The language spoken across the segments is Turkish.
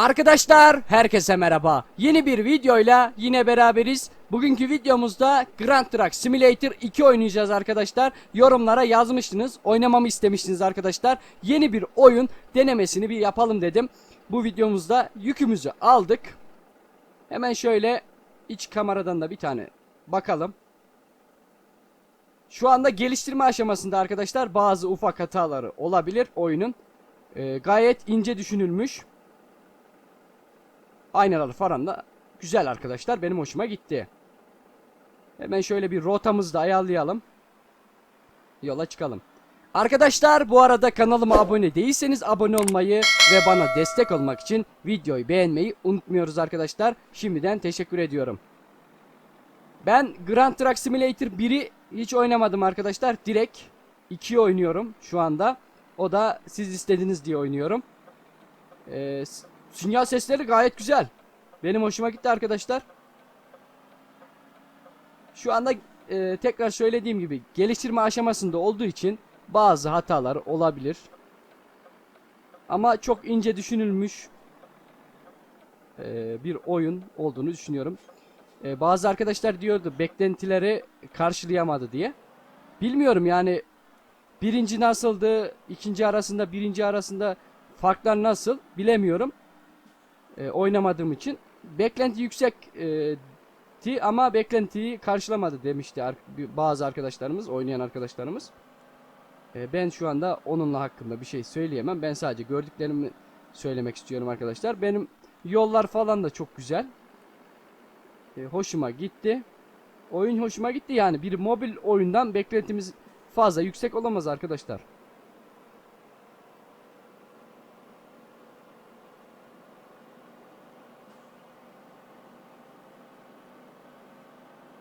Arkadaşlar herkese merhaba. Yeni bir videoyla yine beraberiz. Bugünkü videomuzda Grand Truck Simulator 2 oynayacağız arkadaşlar. Yorumlara yazmıştınız. Oynamamı istemiştiniz arkadaşlar. Yeni bir oyun denemesini bir yapalım dedim. Bu videomuzda yükümüzü aldık. Hemen şöyle iç kameradan da bir tane bakalım. Şu anda geliştirme aşamasında arkadaşlar bazı ufak hataları olabilir oyunun. Ee, gayet ince düşünülmüş. Aynaları falan da güzel arkadaşlar. Benim hoşuma gitti. Hemen şöyle bir rotamızı da ayarlayalım. Yola çıkalım. Arkadaşlar bu arada kanalıma abone değilseniz abone olmayı ve bana destek olmak için videoyu beğenmeyi unutmuyoruz arkadaşlar. Şimdiden teşekkür ediyorum. Ben Grand Truck Simulator 1'i hiç oynamadım arkadaşlar. Direkt 2'yi oynuyorum şu anda. O da siz istediniz diye oynuyorum. Ee, sinyal sesleri gayet güzel. Benim hoşuma gitti arkadaşlar. Şu anda e, tekrar söylediğim gibi geliştirme aşamasında olduğu için bazı hatalar olabilir. Ama çok ince düşünülmüş e, bir oyun olduğunu düşünüyorum. E, bazı arkadaşlar diyordu beklentileri karşılayamadı diye. Bilmiyorum yani birinci nasıldı, ikinci arasında, birinci arasında farklar nasıl bilemiyorum. E, oynamadığım için. Beklenti yüksek e, ti ama beklentiyi karşılamadı demişti ar- bazı arkadaşlarımız, oynayan arkadaşlarımız. E, ben şu anda onunla hakkında bir şey söyleyemem. Ben sadece gördüklerimi söylemek istiyorum arkadaşlar. Benim yollar falan da çok güzel. E, hoşuma gitti. Oyun hoşuma gitti yani. Bir mobil oyundan beklentimiz fazla yüksek olamaz arkadaşlar.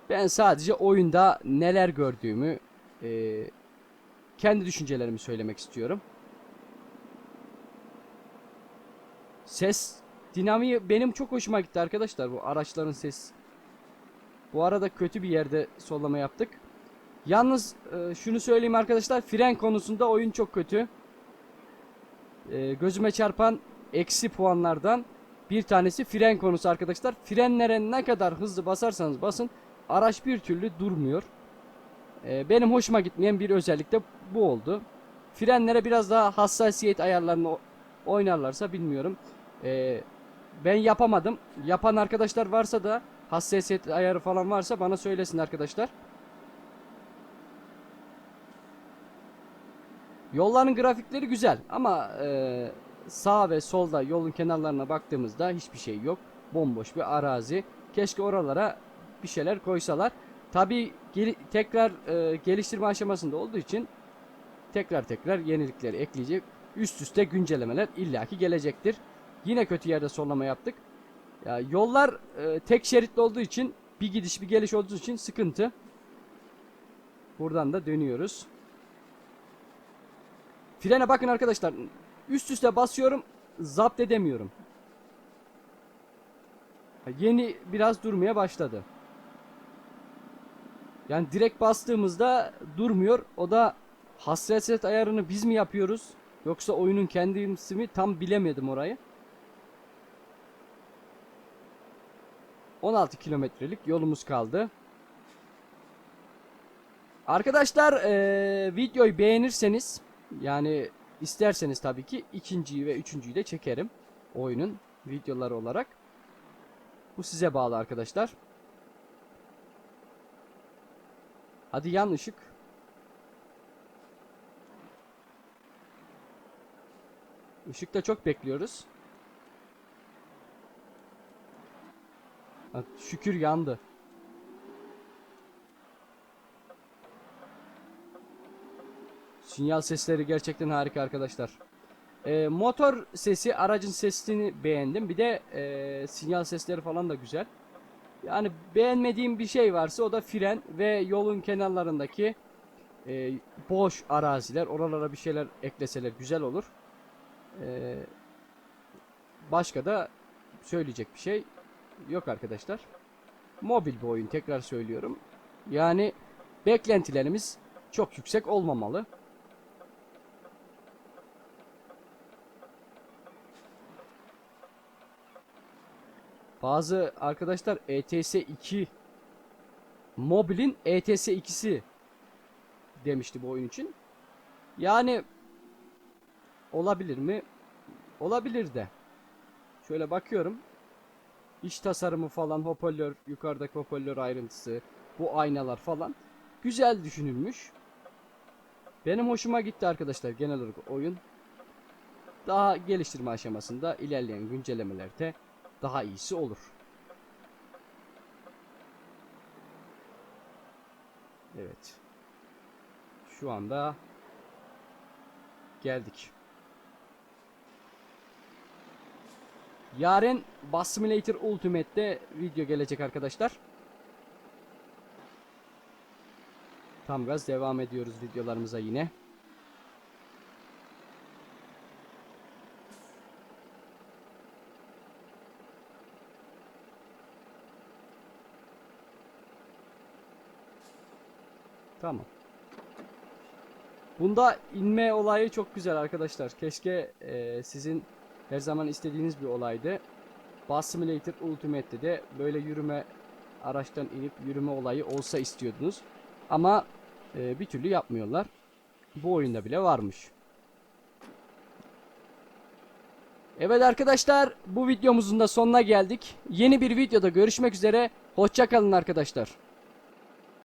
Ben sadece oyunda neler gördüğümü e, kendi düşüncelerimi söylemek istiyorum. Ses dinamiği benim çok hoşuma gitti arkadaşlar bu araçların ses. Bu arada kötü bir yerde sollama yaptık. Yalnız e, şunu söyleyeyim arkadaşlar fren konusunda oyun çok kötü. E, gözüme çarpan eksi puanlardan bir tanesi fren konusu arkadaşlar. Frenlere ne kadar hızlı basarsanız basın araç bir türlü durmuyor. E, benim hoşuma gitmeyen bir özellik de bu oldu. Frenlere biraz daha hassasiyet ayarlarını oynarlarsa bilmiyorum. E, ben yapamadım. Yapan arkadaşlar varsa da hassasiyet ayarı falan varsa bana söylesin arkadaşlar. Yolların grafikleri güzel ama e, sağ ve solda yolun kenarlarına baktığımızda hiçbir şey yok. Bomboş bir arazi. Keşke oralara bir şeyler koysalar. Tabi tekrar e, geliştirme aşamasında olduğu için tekrar tekrar yenilikleri ekleyecek. Üst üste güncellemeler illaki gelecektir. Yine kötü yerde sollama yaptık. Ya yollar e, tek şeritli olduğu için bir gidiş bir geliş olduğu için sıkıntı. Buradan da dönüyoruz. Frene bakın arkadaşlar. Üst üste basıyorum. Zapt edemiyorum. Yeni biraz durmaya başladı. Yani direkt bastığımızda durmuyor. O da hassasiyet ayarını biz mi yapıyoruz? Yoksa oyunun kendisi mi? Tam bilemedim orayı. 16 kilometrelik yolumuz kaldı. Arkadaşlar eee, videoyu beğenirseniz yani isterseniz tabii ki ikinciyi ve üçüncüyü de çekerim oyunun videoları olarak. Bu size bağlı arkadaşlar. Hadi yan ışık. Işıkta çok bekliyoruz. Şükür yandı. Sinyal sesleri gerçekten harika arkadaşlar. Ee, motor sesi, aracın sesini beğendim. Bir de ee, sinyal sesleri falan da güzel. Yani beğenmediğim bir şey varsa o da fren ve yolun kenarlarındaki ee, boş araziler. Oralara bir şeyler ekleseler güzel olur. Ee, başka da söyleyecek bir şey yok arkadaşlar. Mobil bir oyun tekrar söylüyorum. Yani beklentilerimiz çok yüksek olmamalı. Bazı arkadaşlar ETS 2 Mobil'in ETS 2'si demişti bu oyun için. Yani olabilir mi? Olabilir de. Şöyle bakıyorum. İç tasarımı falan hoparlör, yukarıdaki hoparlör ayrıntısı, bu aynalar falan güzel düşünülmüş. Benim hoşuma gitti arkadaşlar genel olarak oyun. Daha geliştirme aşamasında ilerleyen güncellemelerde daha iyisi olur. Evet. Şu anda geldik. Yarın Bus Simulator Ultimate'de video gelecek arkadaşlar. Tam gaz devam ediyoruz videolarımıza yine. Tamam. Bunda inme olayı çok güzel arkadaşlar. Keşke e, sizin her zaman istediğiniz bir olaydı. Bus Simulator Ultimate'de de böyle yürüme araçtan inip yürüme olayı olsa istiyordunuz. Ama e, bir türlü yapmıyorlar. Bu oyunda bile varmış. Evet arkadaşlar bu videomuzun da sonuna geldik. Yeni bir videoda görüşmek üzere. Hoşçakalın arkadaşlar.